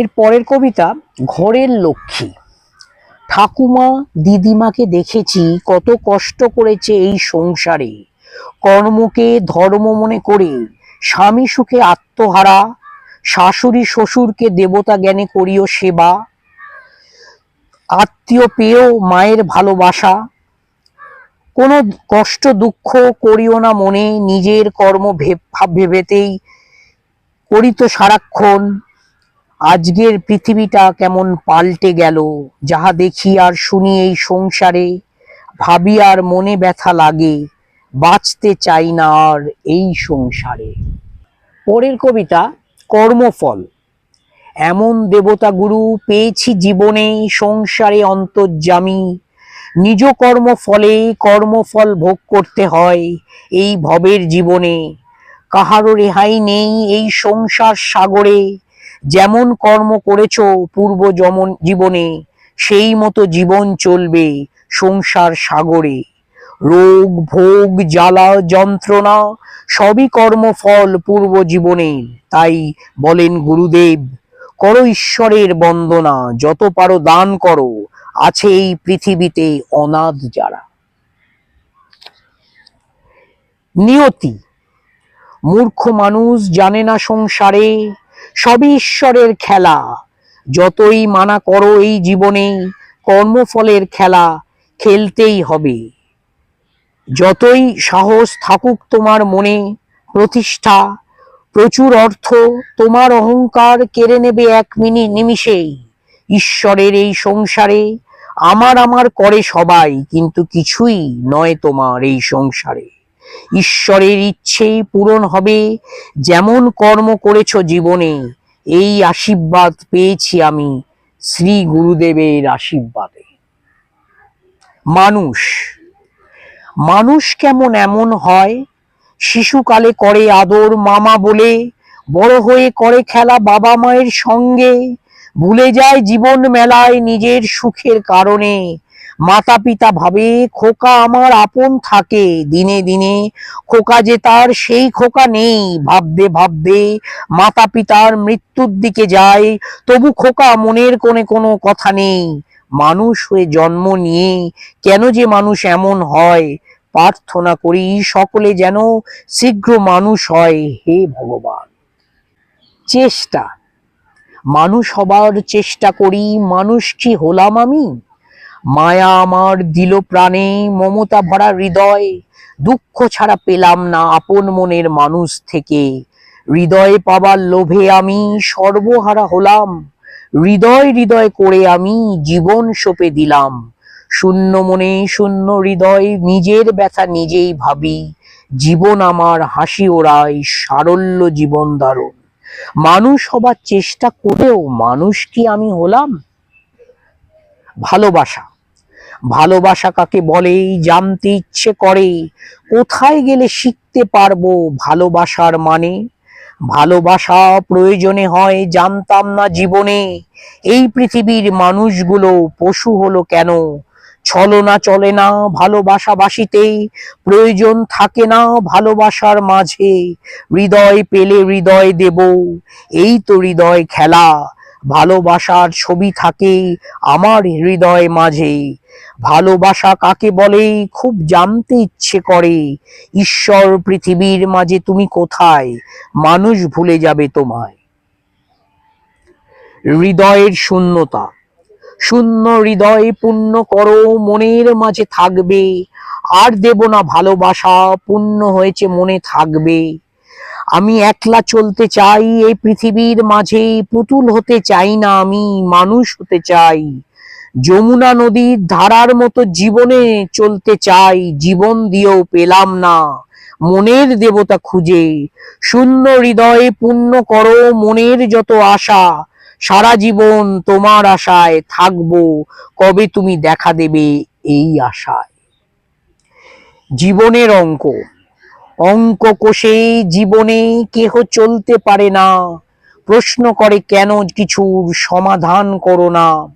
এর পরের কবিতা, ঘরের লক্ষ্মী। ঠাকুমা, দিদিমাকে দেখেছি কত কষ্ট করেছে এই সংসারে। কর্মকে ধর্ম মনে করে স্বামী সুখে আত্মহারা, শাশুড়ি শ্বশুরকে দেবতা জ্ঞানে করিও সেবা। আত্মীয় পেয়েও মায়ের ভালোবাসা। কোনো কষ্ট দুঃখ করিও না মনে, নিজের কর্ম ভেবেতেই করিত সারাক্ষণ। আজকের পৃথিবীটা কেমন পাল্টে গেল, যাহা দেখি আর শুনি এই সংসারে, ভাবি আর মনে ব্যথা লাগে, বাঁচতে চাই না আর এই সংসারে। পরের কবিতা, কর্মফল। এমন দেবতা গুরু পেয়েছি জীবনে, সংসারে অন্তর্জামী নিজ কর্মফলে কর্মফল ভোগ করতে হয় এই ভবের জীবনে। কাহারও রেহাই নেই এই সংসার সাগরে যেমন কর্ম করেছ পূর্ব জমন জীবনে, সেই মতো জীবন চলবে সংসার সাগরে। রোগ, ভোগ, জ্বালা, যন্ত্রণা, সবই কর্মফল পূর্ব জীবনে, তাই বলেন গুরুদেব, করো ঈশ্বরের বন্দনা, যত পারো দান করো, আছে এই পৃথিবীতে অনাথ যারা। নিয়তি, মূর্খ মানুষ জানে না সংসারে সবই ঈশ্বরের খেলা। যতই মানা করো এই জীবনে, কর্মফলের খেলা খেলতেই হবে। যতই সাহস থাকুক তোমার মনে, প্রতিষ্ঠা, প্রচুর অর্থ, তোমার অহংকার কেড়ে নেবে এক মিনিট নিমিষেই। ঈশ্বরের এই সংসারে আমার আমার করে সবাই, কিন্তু কিছুই নয় তোমার এই সংসারে। ঈশ্বরের ইচ্ছেই পূরণ হবে। যেমন কর্ম করেছ জীবনে, এই আশীর্বাদ পেয়েছি আমি শ্রী গুরুদেবের আশীর্বাদে। মানুষ মানুষ কেমন এমন হয়? শিশুকালে করে আদর মামা বলে, বড় হয়ে করে খেলা বাবা মায়ের সঙ্গে, ভুলে যায় জীবন মেলায় নিজের সুখের কারণে। মাতা পিতা ভাবে খোকা আমার আপন থাকে। দিনে দিনে খোকা যে তার, সেই খোকা নেই। ভাবতে ভাবতে মাতা পিতার মৃত্যুর দিকে যায়, তবু খোকা মনের কোণে কোনো কথা নেই। মানুষ হয়ে জন্ম নিয়ে কেন যে মানুষ এমন হয়? প্রার্থনা করি সকলে যেন শীঘ্র মানুষ হয়। হে ভগবান, চেষ্টা। মানুষ হবার চেষ্টা করি। মানুষ কি হলাম আমি? মায়া আমার দিল প্রাণে, মমতা ভরা হৃদয়। দুঃখ ছাড়া পেলাম না আপন মনের মানুষ থেকে। হৃদয় পাবার লোভে আমি সর্বহারা হলাম। হৃদয় হৃদয় করে আমি জীবন সঁপে দিলাম। শূন্য মনে শূন্য হৃদয়, নিজের ব্যথা নিজেই ভাবি। জীবন আমার হাসি ওড়াই সারল্য জীবন দারুণ মানুষ হবার চেষ্টা করেও মানুষ কি আমি হলাম? ভালোবাসা। ভালোবাসা কাকে বলে? জানতে ইচ্ছে করে। কোথায় গেলে শিখতে পারব ভালোবাসার মানে? ভালোবাসা প্রয়োজনে হয়, জানতাম না জীবনে। এই পৃথিবীর মানুষগুলো পশু হলো কেন? ছলনা চলে না ভালোবাসা বাসিতে প্রয়োজন থাকে না ভালোবাসার মাঝে। হৃদয় পেলে হৃদয় দেব। এই তো হৃদয় খেলা। ভালোবাসার ছবি থাকে আমার হৃদয় মাঝে ভালোবাসা কাকে বলে? খুব জানতে ইচ্ছে করে। ঈশ্বর পৃথিবীর মাঝে তুমি কোথায়? মানুষ ভুলে যাবে তোমায়। হৃদয়ের শূন্যতা। শূন্য হৃদয় পূর্ণ করো, মনের মাঝে থাকবে। আর দেব না ভালোবাসা, পূর্ণ হয়েছে মনে থাকবে। আমি একলা চলতে চাই, এই পৃথিবীর মাঝে পুতুল হতে চাই না আমি, মানুষ হতে চাই। যমুনা নদীর ধারার মতো জীবনে চলতে চাই, জীবন দিয়েও পেলাম না, মনের দেবতা খুঁজে। শূন্য হৃদয়ে পূর্ণ করো মনের যত আশা, সারা জীবন তোমার আশায় থাকব, কবে তুমি দেখা দেবে এই আশায়। জীবনের অঙ্ক। অঙ্ক কোষে জীবনে কেহ চলতে পারে না। প্রশ্ন করে কেন কিছুর সমাধান করো না।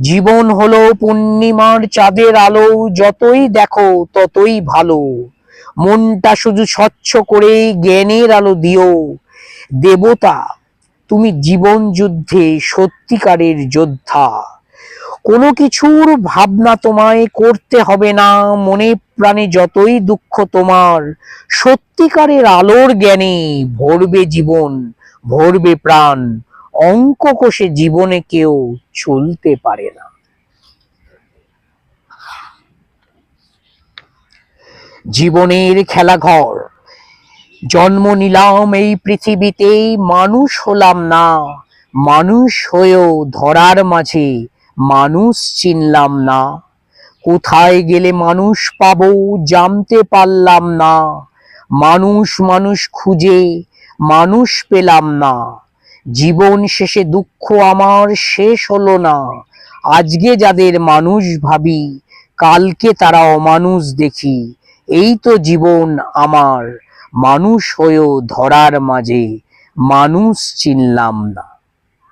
জীবন হলো পূর্ণিমার চাঁদের আলো, যতই দেখো ততই ভালো। মনটা শুধু স্বচ্ছ করে জ্ঞানের আলো দিও। দেবতা, তুমি জীবন যুদ্ধে সত্যিকারের যোদ্ধা। কোনো কিছুর ভাবনা তোমায় করতে হবে না। মনে প্রাণে যতই দুঃখ তোমার, সত্যিকারের আলোর জ্ঞানে ভরবে জীবন, ভরবে প্রাণ। অঙ্ক কোষে জীবনে কেউ চলতে পারে না। জীবনের খেলাঘর, জন্ম নিলাম এই পৃথিবীতেই, মানুষ হলাম না, মানুষ হয়েও ধরার মাঝে মানুষ চিনলাম না। কোথায় গেলে মানুষ পাবো জানতে পারলাম না। মানুষ মানুষ খুঁজে মানুষ পেলাম না। জীবন শেষে দুঃখ আমার শেষ হলো না। আজকে যাদের মানুষ ভাবি, কালকে তারা অমানুষ দেখি। এই তো জীবন আমার। মানুষ হয়েও ধরার মাঝে মানুষ চিনলাম না।